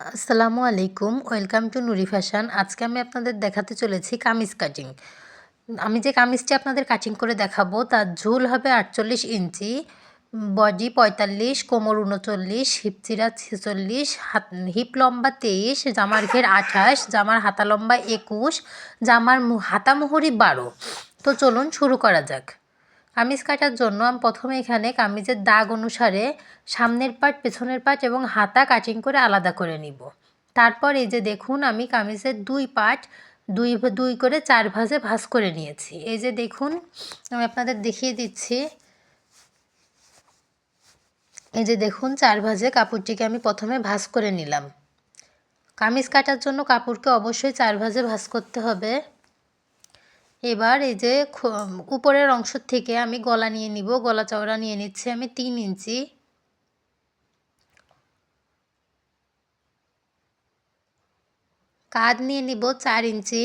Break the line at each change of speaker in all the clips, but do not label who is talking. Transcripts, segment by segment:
আসসালামু আলাইকুম, welcome to Nuri fashion. আজকে আমি আপনাদের দেখাতে চলেছি কামিজ কাটিং। আমি যে কামিজটি আপনাদের কাটিং করে দেখাবো, তার ঝুল হবে আটচল্লিশ ইঞ্চি, বডি পঁয়তাল্লিশ, কোমর উনচল্লিশ হিপচিরা ছেচল্লিশ, হাত, হিপ লম্বা তেইশ, জামার ঘের আঠাশ, জামার হাতা লম্বা একুশ, জামার হাতা মোহরি বারো। তো চলুন শুরু করা যাক। কামিজ কাটার জন্য আমি প্রথমে এখানে কামিজের দাগ অনুসারে সামনের পার্ট পেছনের পার্ট এবং হাতা কাটিং করে আলাদা করে নিব। তারপর এই যে দেখুন, আমি কামিজের দুই পার্ট দুই দুই করে চার ভাজে ভাজ করে নিয়েছি। এই যে দেখুন, আমি আপনাদের দেখিয়ে দিচ্ছি। এই যে দেখুন, চার ভাজে কাপড়টিকে আমি প্রথমে ভাজ করে নিলাম। কামিজ কাটার জন্য কাপড়কে অবশ্যই চার ভাজে ভাজ করতে হবে। এবার এই যে উপরের অংশ থেকে আমি গলা নিয়ে নিব, গলা চওড়া নিয়ে নিচ্ছি আমি তিন ইঞ্চি। কাঁধ নিয়ে নিব চার ইঞ্চি।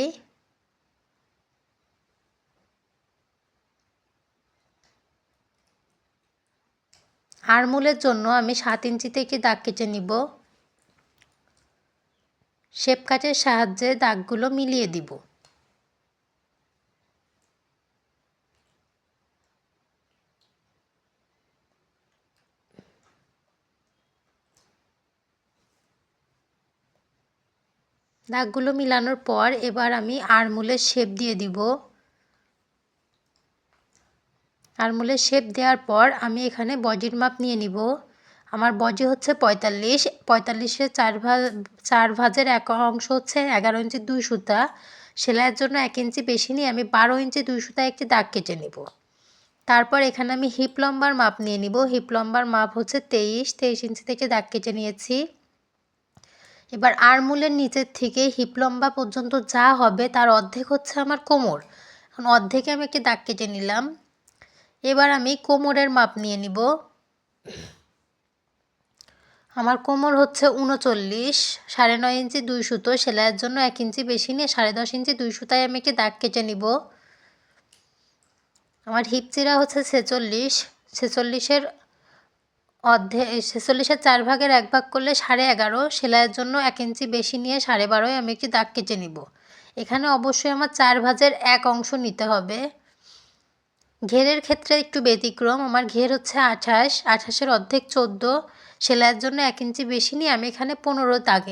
আরমুলের জন্য আমি সাত ইঞ্চি থেকে দাগ কেটে নিব। শেপ কাটের সাহায্যে দাগগুলো মিলিয়ে দিব। দাগগুলো মিলানোর পর এবার আমি আরমুলের শেপ দিয়ে দিব। আরমুলের শেপ দেওয়ার পর আমি এখানে বডির মাপ নিয়ে নিব। আমার বডি হচ্ছে পঁয়তাল্লিশ, পঁয়তাল্লিশের চার ভাজ চার ভাজের এক অংশ হচ্ছে এগারো ইঞ্চি দুই সুতা। সেলাইয়ের জন্য এক ইঞ্চি বেশি নিয়ে আমি বারো ইঞ্চি দুই সুতা একটি দাগ কেটে নিব। তারপর এখানে আমি হিপ লম্বার মাপ নিয়ে নিব। হিপ লম্বার মাপ হচ্ছে তেইশ তেইশ ইঞ্চি থেকে দাগ কেটে নিয়েছি। এবার আরমুলের নিচের থেকে হিপ লম্বা পর্যন্ত যা হবে তার অর্ধেক হচ্ছে আমার কোমর। এখন অর্ধেকে আমি একটি দাগ কেটে নিলাম। এবার আমি কোমরের মাপ নিয়ে নিব। আমার কোমর হচ্ছে উনচল্লিশ, সাড়ে নয় ইঞ্চি দুই সুতো, সেলাইয়ের জন্য এক ইঞ্চি বেশি নিয়ে সাড়ে দশ ইঞ্চি দুই সুতায় আমি একটি দাগ কেটে নিব। আমার হিপ চিরা হচ্ছে ছেচল্লিশ, ছেচল্লিশের অর্ধে ছেচল্লিশের চার ভাগের এক ভাগ করলে সাড়ে এগারো। সেলাইয়ের জন্য এক ইঞ্চি বেশি নিয়ে সাড়ে বারোয় আমি একটি দাগ কেটে নিব। এখানে অবশ্যই আমার চার ভাজের এক অংশ নিতে হবে। ঘেরের ক্ষেত্রে একটু ব্যতিক্রম। আমার ঘের হচ্ছে আঠাশ, আঠাশের অর্ধেক চোদ্দ। সেলাইয়ের জন্য এক ইঞ্চি বেশি নিয়ে আমি এখানে পনেরো দাগ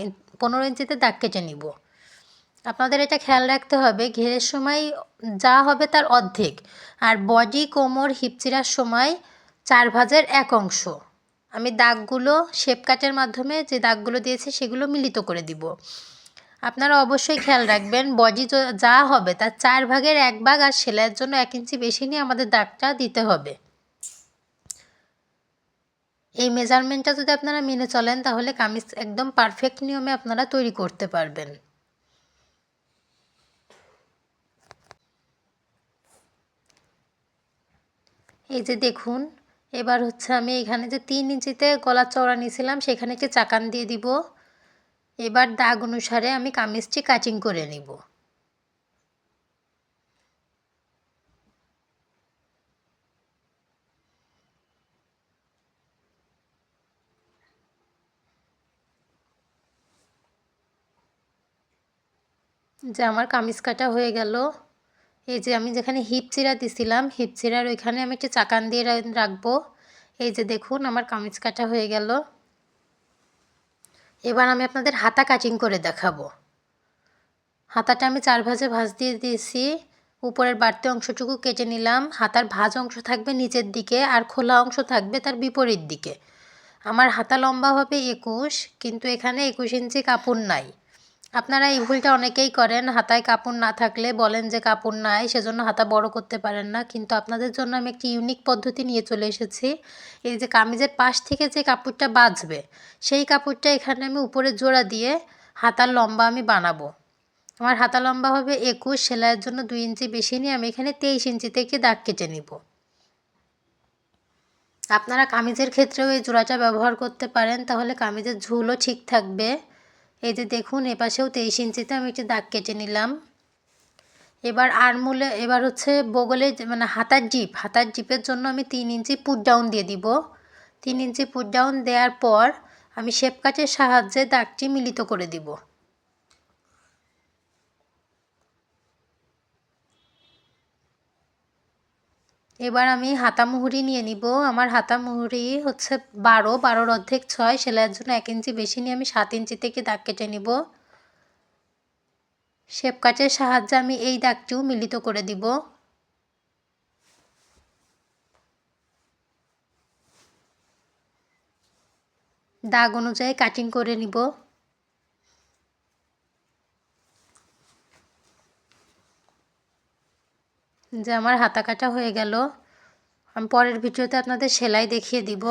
পনেরো ইঞ্চিতে দাগ কেটে নিব। আপনাদের এটা খেয়াল রাখতে হবে, ঘেরের সময় যা হবে তার অর্ধেক। আর বডি কোমর, হিপচিরার সময় চার ভাজের এক অংশ। আমি দাগগুলো শেপ কাটের মাধ্যমে যে দাগগুলো দিয়েছি সেগুলো মিলিত করে দিব। আপনারা অবশ্যই খেয়াল রাখবেন বডি যা হবে তার চার ভাগের এক ভাগ আর সেলাইয়ের জন্য এক ইঞ্চি বেশি নিয়ে আমাদের দাগটা দিতে হবে। এই মেজারমেন্টটা যদি আপনারা মেনে চলেন তাহলে কামিজ একদম পারফেক্ট নিয়মে আপনারা তৈরি করতে পারবেন। এই যে দেখুন এবার হচ্ছে আমি এখানে যে তিন ইঞ্চিতে গলার চওড়া নিয়েছিলাম, সেখানে একটি চাকান দিয়ে দিব। এবার দাগ অনুসারে আমি কামিজটি কাটিং করে নিব। যে আমার কামিজ কাটা হয়ে গেল। এই যে আমি যেখানে হিপ চিরা দিছিলাম, হিপ চিরার ওইখানে আমি একটু চাকান দিয়ে রাখব। এই যে দেখুন, আমার কামিজ কাটা হয়ে গেল। এবার আমি আপনাদের হাতা কাটিং করে দেখাবো। হাতাটা আমি চার ভাজে ভাজ দিয়ে দিয়েছি। উপরের বাড়তি অংশটুকু কেটে নিলাম। হাতার ভাজ অংশ থাকবে নিচের দিকে, আর খোলা অংশ থাকবে তার বিপরীত দিকে। আমার হাতা লম্বা হবে একুশ, কিন্তু এখানে একুশ ইঞ্চি কাপড় নাই। আপনারা এই ভুলটা অনেকেই করেন, হাতায় কাপড় না থাকলে বলেন যে কাপড় নাই, সেজন্য হাতা বড় করতে পারেন না। কিন্তু আপনাদের জন্য আমি একটি ইউনিক পদ্ধতি নিয়ে চলে এসেছি। এই যে কামিজের পাশ থেকে যে কাপড়টা বাঁচবে, সেই কাপড়টা এখানে আমি উপরে জোড়া দিয়ে হাতার লম্বা আমি বানাবো। আমার হাতা লম্বা হবে একুশ, সেলাইয়ের জন্য দুই ইঞ্চি বেশি নিয়ে আমি এখানে তেইশ ইঞ্চি থেকে দাগ কেটে নিব। আপনারা কামিজের ক্ষেত্রেও এই জোড়াটা ব্যবহার করতে পারেন, তাহলে কামিজের ঝুলও ঠিক থাকবে। এই যে দেখুন এপাশেও তেইশ ইঞ্চিতে আমি একটি দাগ কেটে নিলাম। এবার আরমুলে এবার হচ্ছে বগলে মানে হাতার জিপ, হাতার জিপের জন্য আমি তিন ইঞ্চি পুট ডাউন দিয়ে দিব। তিন ইঞ্চি পুট ডাউন দেওয়ার পর আমি শেপ কাটের সাহায্যে দাগটি মিলিত করে দিব। এবার আমি হাতা মুহুরি নিয়ে নিব। আমার হাতা মুহুরি হচ্ছে বারো, বারোর অর্ধেক ছয়। সেলাইয়ের জন্য এক ইঞ্চি বেশি নিয়ে আমি সাত ইঞ্চি থেকে দাগ কেটে নিব। শেপ কাটের সাহায্যে আমি এই দাগটিও মিলিত করে দিব। দাগ অনুযায়ী কাটিং করে নিব। যে আমার হাতা কাটা হয়ে গেল আমি পরের ভিডিওতে আপনাদের সেলাই দেখিয়ে দিব।